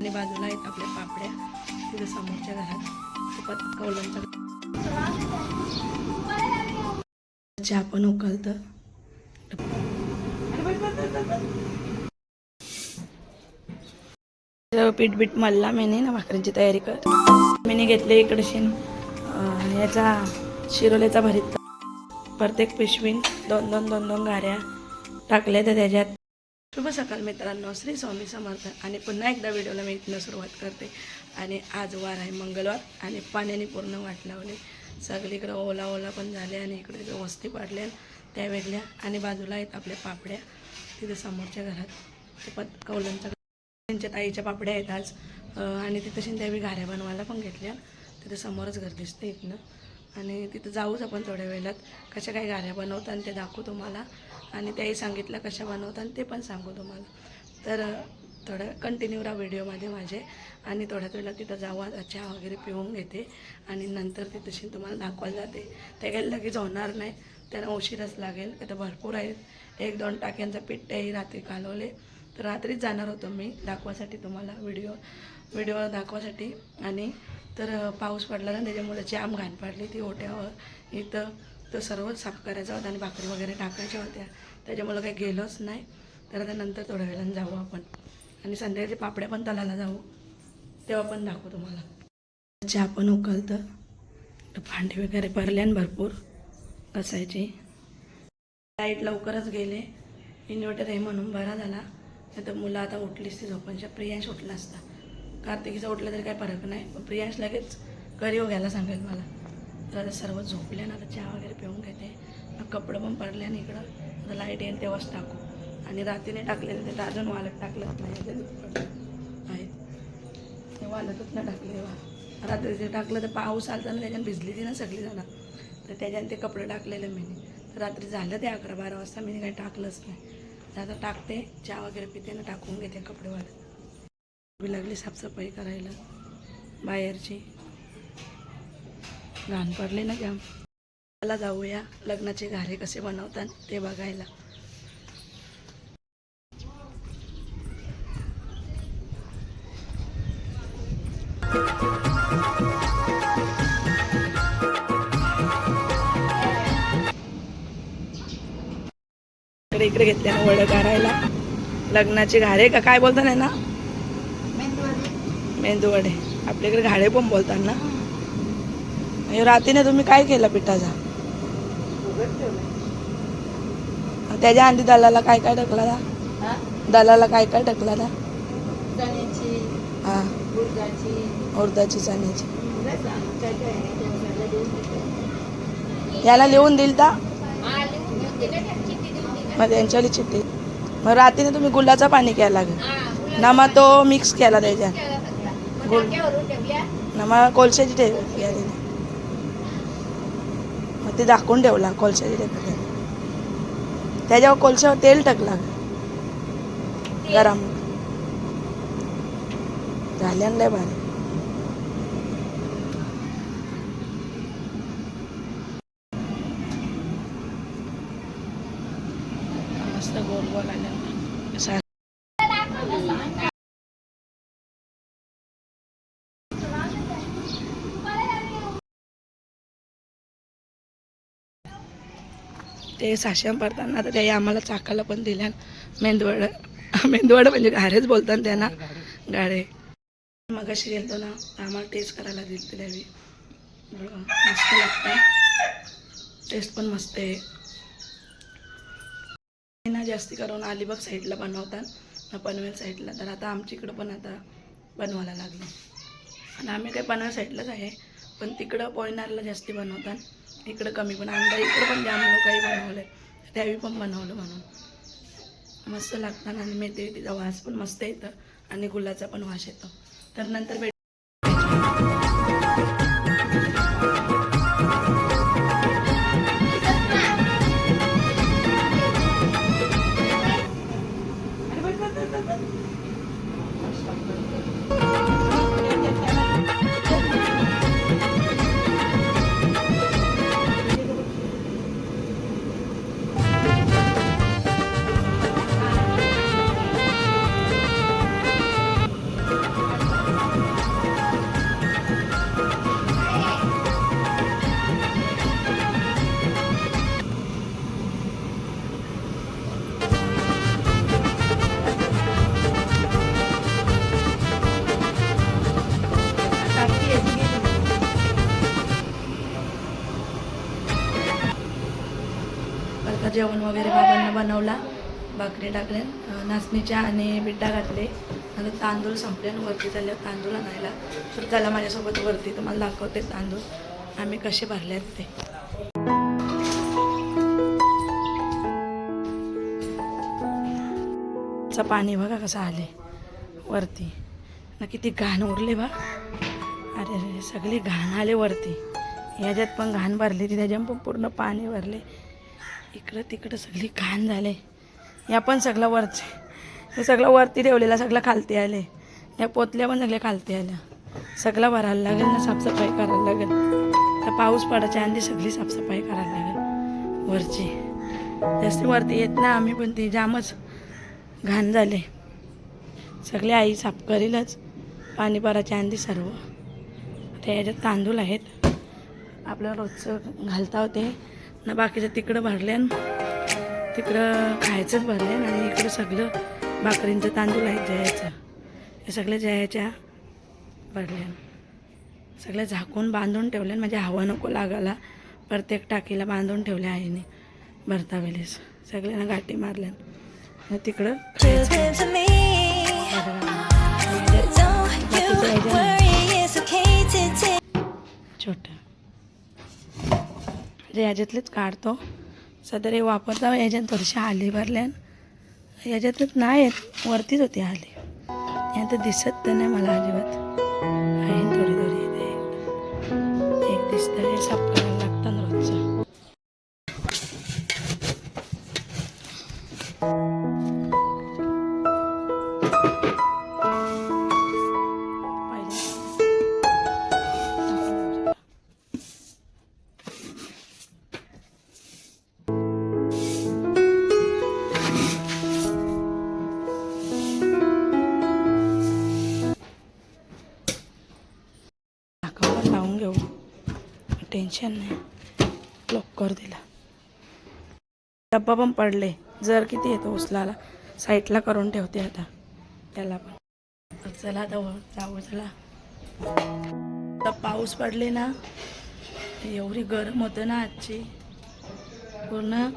आणि बाजूला आहेत आपल्या पापड्या. तिथं समोरच्या घरात तुपात कौलांच्या चहा पण पीठ बीठ मळला मीने ना भाकरींची तयारी कर. मीने घेतले इकडे शेण याचा शिरोल्याचा भरीत. प्रत्येक पिशवीन दोन दोन दोन दोन गाऱ्या टाकल्या तर त्याच्यात. शुभ सकाळ मित्रांनो. श्री स्वामी समर्थ. आणि पुन्हा एकदा व्हिडिओला मी इथनं सुरुवात करते. आणि आज वार आहे मंगळवार आणि पाण्याने पूर्ण वाट लावली. सगळीकडं ओला ओला पण झाले आणि इकडे तिकडे वस्ती पाडल्या त्या वेगळ्या आणि बाजूला आहेत आपल्या पापड्या. तिथे समोरच्या घरात पत कौलांच्या त्यांच्या ताईच्या पापड्या आहेत आज. आणि तिथं शिंद्यावी घाऱ्या बनवायला पण घेतल्या. तिथे समोरच घर दिसते इथनं. आणि तिथं जाऊच आपण थोड्या वेळात. कशा काही घाऱ्या बनवतात आणि ते दाखवू तुम्हाला. आणि त्याही सांगितलं कशा बनवतात आणि ते पण सांगू तुम्हाला. तर थोडं कंटिन्यू राहा व्हिडिओमध्ये माझे. आणि थोड्याच वेळेला तिथं जाऊन चहा वगैरे पिऊन घेते. आणि नंतर ती तशी तुम्हाला दाखवायला जाते. ते काही लगेच होणार नाही. त्यांना उशीरच लागेल. तर भरपूर आहेत. एक दोन टाक्यांचं पिठ्ठेही रात्री कालवले. तर रात्रीच जाणार होतो मी दाखवासाठी तुम्हाला व्हिडिओ. व्हिडिओ दाखवासाठी. आणि तर पाऊस पडला ना त्याच्यामुळे जाम घाण पडली ती ओट्यावर. इथं तो सर्व साफ करायचा होता आणि भाकरी वगैरे टाकायच्या होत्या. त्याच्यामुळं काही गेलोच नाही. तर आता नंतर थोड्या वेळानं जाऊ आपण. आणि संध्याकाळचे पापड्या पण तलाला जाऊ. तेव्हा पण दाखवू तुम्हाला. चहा पण उकलतं तर भांडी वगैरे भरल्यान भरपूर घासायची. लाइट लवकरच गेले. इन्व्हर्टर आहे म्हणून बरा झाला. नाही तर मुलं आता उठलीच ती झोपांच्या प्रियांश उठला असता. कार्तिकीचा उठला तरी काही फरक नाही. पण प्रियांश लगेच घरी घ्यायला सांगेल मला. तर आता सर्व झोपले ना आता चहा वगैरे पिऊन घेते. कपडं पण पडले आणि इकडं. आता लाइट येईल तेव्हाच टाकू. आणि रात्रीने टाकलेले ते अजून वालत टाकलंच नाही ते आहेत. ते वालतच ना टाकले तेव्हा. रात्री ते टाकलं तर पाऊस आलता ना त्याच्यानं भिजली ती ना सगळी जणं तर त्याच्यानं ते कपडे टाकलेले मी तर रात्री झालं ते अकरा बारा वाजता मी काही टाकलंच नाही. तर आता टाकते चहा वगैरे पिते ना टाकून घेते कपडे वालत लागली साफसफाई करायला बाहेरची. घाण पडली ना जाम. त्याला जाऊया. लग्नाचे घारे कसे बनवतात ते बघायला. इकडे इकडे घेतले ना वडं काढायला. लग्नाचे घारे का काय बोलतात ना? मेंदू वडे आपल्याकडे घाडे पण बोलतात ना? आणि रात्रीने तुम्ही काय केलं पिठाचा? त्याच्या आधी दलाला काय काय टाकला ना दलाला काय काय टाकला ना हा. उडदाची. चण्याची. याला लिहून दिल का मग त्यांच्यावाली चिठ्ठी मग रात्रीने तुम्ही गुलाचं पाणी केला लागेल ना मग तो मिक्स केला त्याच्यात गुळ ना मग कोळशाची ठेव मग ते दाखवून ठेवला कोळशाची ठेव त्याच्यावर कोळशावर तेल टाकला. गरम. झाल्यान लय भारी. ते साश्याम पडताना आता त्याही आम्हाला चाकाला पण दिल्या मेंदवड मेंदवड म्हणजे घारेच बोलतात त्यांना. गाडे मग अशी गेलतो ना आम्हाला टेस्ट करायला दिली द्यावी मस्त लागतं टेस्ट पण मस्त आहे. ना जास्ती करून अलिबाग साईडला बनवतात ना पनवेल साईडला तर आता आमच्या इकडं पण आता बनवायला लागलं. आणि आम्ही काही पनवेल साईडलाच आहे पण तिकडं पोयनारला जास्ती बनवतात इकडं कमी पण आमदा इकडं पण जाम काही बनवलं त्यावेळी पण बनवलं म्हणून. मस्त लागतात आणि मेथी तिचा वास पण मस्त येतं आणि गुलाचा पण वास येतो. तर नंतर भेट बनवला भाकरी टाकल्या नाचणीच्या आणि बिड्डा घातले. आता तांदूळ संपले आणि वरती चालले तांदूळ आणायला. तर त्याला माझ्यासोबत वरती तुम्हाला दाखवते तांदूळ. आम्ही कसे भरले आहेत ते. चं पाणी बघा कसं आले वरती. ना किती घाण उरले बा. अरे अरे सगळी घाण आले वरती. ह्याच्यात पण घाण भरली ती त्याच्यात पण पूर्ण पाणी भरले. इकडं तिकडं सगळी घाण झाले. या पण सगळं वरचे. हे सगळं वरती ठेवलेलं सगळं खालती आले. या पोतल्या पण सगळ्या खालती आल्या. सगळं भरायला लागेल ना साफसफाई करायला लागेल. तर पाऊस पडायच्या आधी सगळी साफसफाई करायला लागेल. वरची. जास्त वरती येत ना आम्ही पण ती जामच घाण झाले. सगळे आई साफ करीलच. पाणी भरायच्या आधी सर्व. आता याच्यात तांदूळ आहेत. आपलं रोजचं घालता होते. ना बाकीचं तिकडं भरले तिकडं खायचंच भरले आणि इकडं सगळं भाकरींचं तांदूळ आहेत जयाचं. हे सगळे जयाच्या भरले सगळे झाकून बांधून ठेवले म्हणजे हवा नको लागायला. प्रत्येक टाकीला बांधून ठेवले आईने. भरता वेळेस. सगळ्यांना गाठी मारल्या आणि तिकडं खायचं. म्हणजे याच्यातलेच काढतो. सदर हे वापरता याच्यात थोडीशी आली भरल्यान. याच्यातच नाही आहेत वरतीच होती आली यात दिसत तर नाही मला अजिबात. टेन्शन नाही. कर दिला. डब्बा पण पडले. जर किती येतो उचलाला साईडला करून ठेवते आता. त्याला पण. चला आता जाऊ चला. आता पाऊस पडले ना एवढी गरम होतं ना आजची. पूर्ण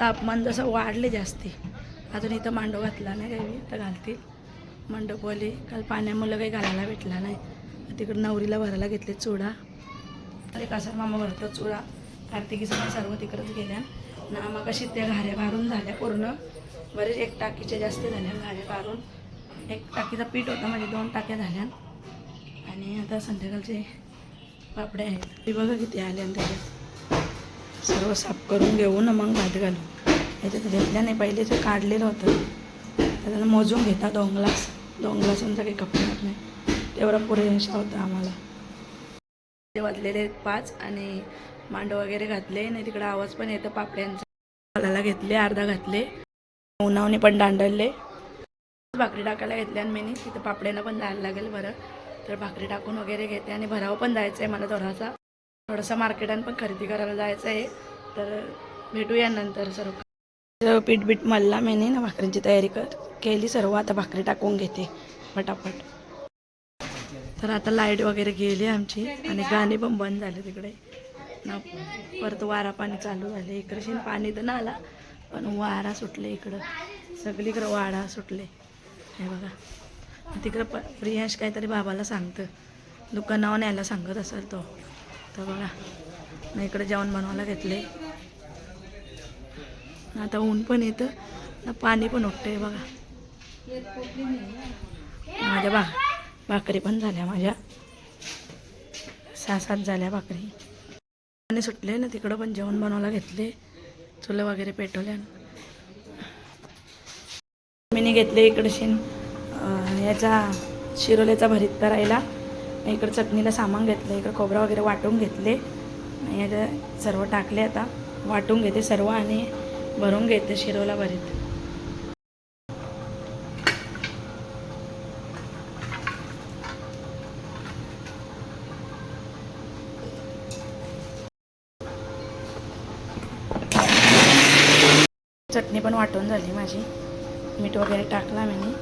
तापमान जसं वाढले जास्ती. अजून इथं मांडव घातला नाही काही तर घालतील. मंडपवाली काल पाण्यामुळं काही घालायला भेटला नाही. तिकडं नवरीला भरायला घेतले चुडा. अरे कासार मामा भरतो चुडा कार्तिकी सगळ्या सर्व तिकडंच गेल्या. ना मग कशी त्या घाऱ्या भारून झाल्या पूर्ण. बरेच एक टाकीच्या जास्त झाल्या घाऱ्या काढून एक टाकीचा पीठ होता म्हणजे दोन टाक्या झाल्या. आणि आता संध्याकाळचे पापडे आहेत. ते बघा किती आले आणि त्याच्यात. सर्व साफ करून घेऊ ना मग भात घालू याच्यात घेतल्या नाही पहिले ते काढलेलं होतं. त्याला मोजून घेता दोन ग्लास. दोन ग्लासून काही कपड्यात नाही तेवढा पुरेशा होता आम्हाला. ते वाजलेले पाच आणि मांडव वगैरे घातले नाही तिकडं आवाज पण येतो पापड्यांचा. घालायला घेतले अर्धा घातले. उन्हावने पण दांडले भाकरी टाकायला घेतली आणि मी तिथं पापड्यांना पण जायला लागेल बरं. तर भाकरी टाकून वगैरे घेते आणि भराव पण जायचं आहे मला थोडासा. थोडासा मार्केटात पण खरेदी करायला जायचं आहे तर भेटूया नंतर सर्व. पीठ बीठ मल्ला मी ना भाकरींची तयारी कर केली सर्व आता भाकरी टाकून घेते. फटाफट तर आता लाइट वगैरे गेली आमची आणि गाणी पण बंद झाले तिकडे. ना परत वारा पाणी चालू झाले. इकडे पाणी तर ना आला पण वारा सुटले इकडं. सगळीकडं वारा सुटले. हे बघा. तिकडं प प्रियांश काहीतरी बाबाला सांगतं. दुकानावर न्यायला सांगत असेल तो. तर बघा. मग इकडे जेवण बनवायला घेतले. आता ऊन पण येतं. ना पाणी पण उठतंय बघा. माझ्या बा भाकरी पण झाल्या माझ्या. सहा सात झाल्या भाकरी. पाणी सुटले ना तिकडं पण जेवण बनवायला घेतले. चुलं वगैरे पेटवल्या. मी घेतले इकडशीन याचा शिरोल्याचा भरीत करायला इकडं चटणीला सामान घेतलं इकडं खोबरं वगैरे वाटून घेतले. आणि याच्या सर्व टाकले आता. वाटून घेते सर्व आणि भरून घेते शिरोला भरीत. चटणी पण वाटून झाली माझी. मीठ वगैरे टाकला मी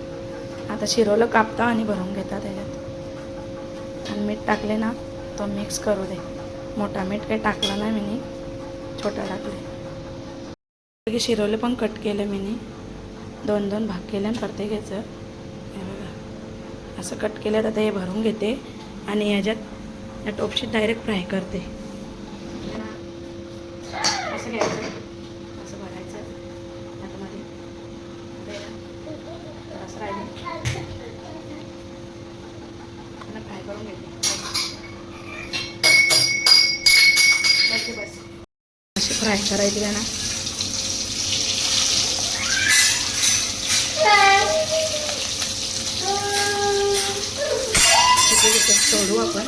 आता शिरवलं कापता आणि भरून घेता त्याच्यात. आणि मीठ टाकले ना तो मिक्स करू दे. मोठा मीठ काही टाकला नाही मी छोटा टाकले. सगळे शिरवले पण कट केले मी दोन दोन भाग केले आणि प्रत्येकाचं हे बघा. असं कट केलं तर आता हे भरून घेते आणि ह्याच्यात या टोपशीत डायरेक्ट फ्राय करते. असं घ्यायचं असं भरायचं आतमध्ये ते तर असं राहिलं आणि फ्राय करून घेते बस ते बस अशी फ्राय करायचे त्यांना. तिथे तिथे सोडू आपण.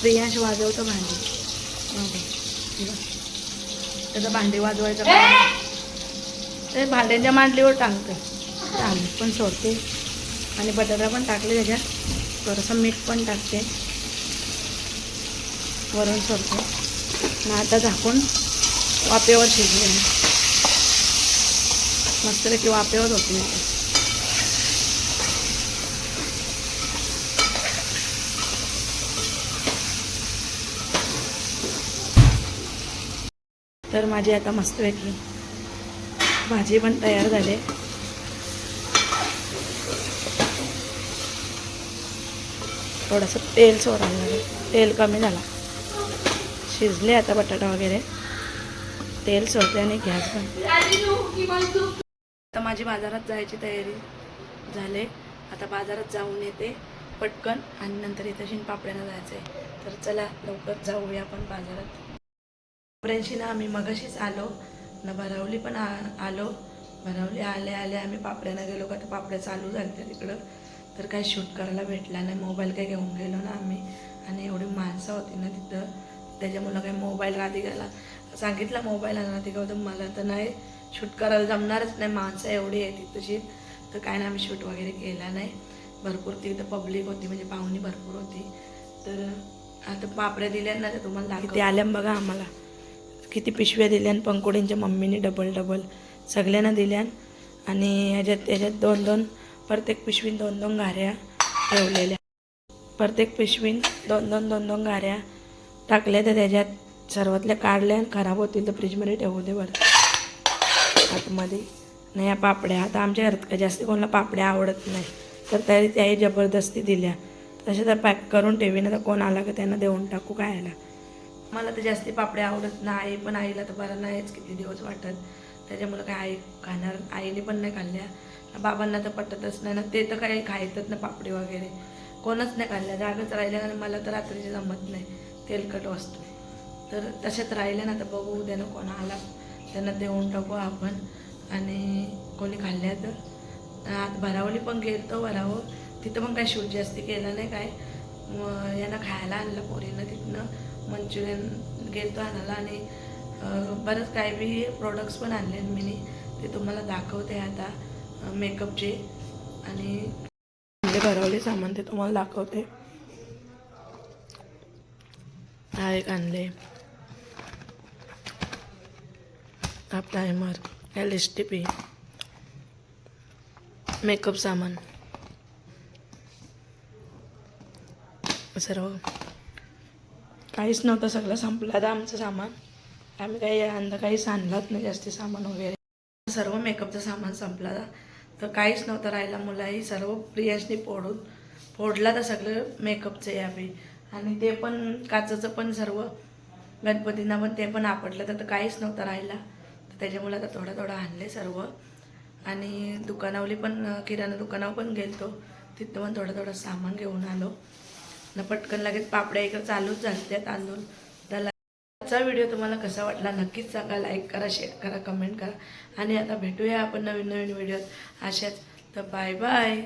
प्रियांश वाजवतो भांडी. त्याचं भांडी वाजवायचं ते भांड्यांच्या मांडलीवर टाकते आलू पण सोडते. आणि बटाटा पण टाकले त्याच्यात. थोडंसं मीठ पण टाकते. वरून सोडते. आणि आता झाकून वाफेवर शिजले. मस्तपैकी वाफेवर होते. तर माझी आता मस्तपैकी भाजी पण तयार झाली. थोडंसं तेल सोडायला लागेल. तेल कमी झाला. शिजले आता बटाटा वगैरे. तेल सोडते आणि गॅस बंद. आता माझी बाजारात जायची तयारी झाले. आता बाजारात जाऊन येते पटकन आणि नंतर इथं शिनपापड्यानं जायचं आहे तर चला लवकर जाऊया आपण बाजारात. पापड्यांशी ना आम्ही मगाशीच आलो. न भरावली पण आ- आलो. भरावली आले आले आम्ही पापड्यानं गेलो का तर पापड्या चालू झाल्या तिकडं. तर काय शूट करायला भेटला नाही. मोबाईल काही घेऊन गेलो ना आम्ही. आणि एवढी माणसं होती ना तिथं. त्याच्यामुळं काही मोबाईल राधिकाला सांगितला मोबाईल आणि राधिका होतं मला तर नाही शूट करायला जमणारच नाही. माणसं एवढी आहे तशी. तर काय नाही आम्ही शूट वगैरे केला नाही. भरपूर तिथं पब्लिक होती म्हणजे पाहुणी भरपूर होती. तर आता पापड्या दिल्या ना तर तुम्हाला किती आल्या बघा आम्हाला. किती पिशव्या दिल्या पंकोडींच्या मम्मीने डबल डबल सगळ्यांना दिल्या आणि ह्याच्यात ह्याच्यात दोन दोन प्रत्येक पिशवीन दोन दोन गाऱ्या ठेवलेल्या. प्रत्येक पिशवीन दोन दोन दोन दोन गाऱ्या टाकल्या तर त्याच्यात. सर्वातल्या काढल्या आणि खराब होतील तर फ्रीजमध्ये ठेवू दे बरं. आतमध्ये. नाही या पापड्या. आता आमच्या घरात काय जास्त कोणाला पापड्या आवडत नाही. तर तरी त्याही जबरदस्ती दिल्या. तसे तर पॅक करून ठेवी ना तर कोण आला का त्यांना देऊन टाकू काय आला मला तर जास्ती पापड्या आवडत नाही पण आईला तर बरं नाहीच किती दिवस वाटत. त्याच्यामुळं काय आई खाणार? आईने पण नाही खाल्ल्या. बाबांना तर पटतच नाही ना. ते तर काही खायतच ना पापडी वगैरे. कोणच नाही खाल्ल्या. जागच राहिल्या आणि मला तर रात्रीचे जमत नाही. तेलकट वस्तू. तर तशात राहिले ना तर बघू उद्यानं ना आला त्यांना देऊन टाकू आपण. आणि कोणी खाल्ल्या तर. आत भरावली पण गेलतो भरावं. तिथं पण काही शूट जास्ती केलं नाही काय. मग यांना खायला आणलं पोरीनं तिथनं. मंचुरियन गेलतो आणायला आणि बरंच काय बी प्रोडक्ट्स पण आणले मी ते तुम्हाला दाखवते आता मेकअपचे आणि आणले भरवले सामान ते तुम्हाला दाखवते. हा एक आणले. आप timer L S T P makeup सामान. सर्व काहीच नव्हतं सगळं संपलं आता आमचं सामान. आम्ही काही अंदा काहीच आणलाच नाही जास्ती सामान वगैरे. सर्व मेकअपचं सामान संपला तर काहीच नव्हतं राहिला मुलाही सर्व प्रियांशनी फोडून फोडला तर सगळं मेकअपचं यावे आणि ते पण काचाचं पण सर्व गणपतींना पण ते पण आपटलं तर काहीच नव्हतं राहिला. त्याच्यामुळे आता थोडं थोडं आणले सर्व. आणि दुकानावली पण किराणा दुकानावर पण गेलतो. तिथं पण थोडं थोडं सामान घेऊन आलो. न पटकन लगेच पापड्या इकडे चालूच झाले तांदूळ त्याला आजचा व्हिडिओ तुम्हाला कसा वाटला नक्कीच सांगा. लाईक करा शेअर करा कमेंट करा. आणि आता भेटूया आपण नवीन नवीन व्हिडिओत. अशाच. तर बाय बाय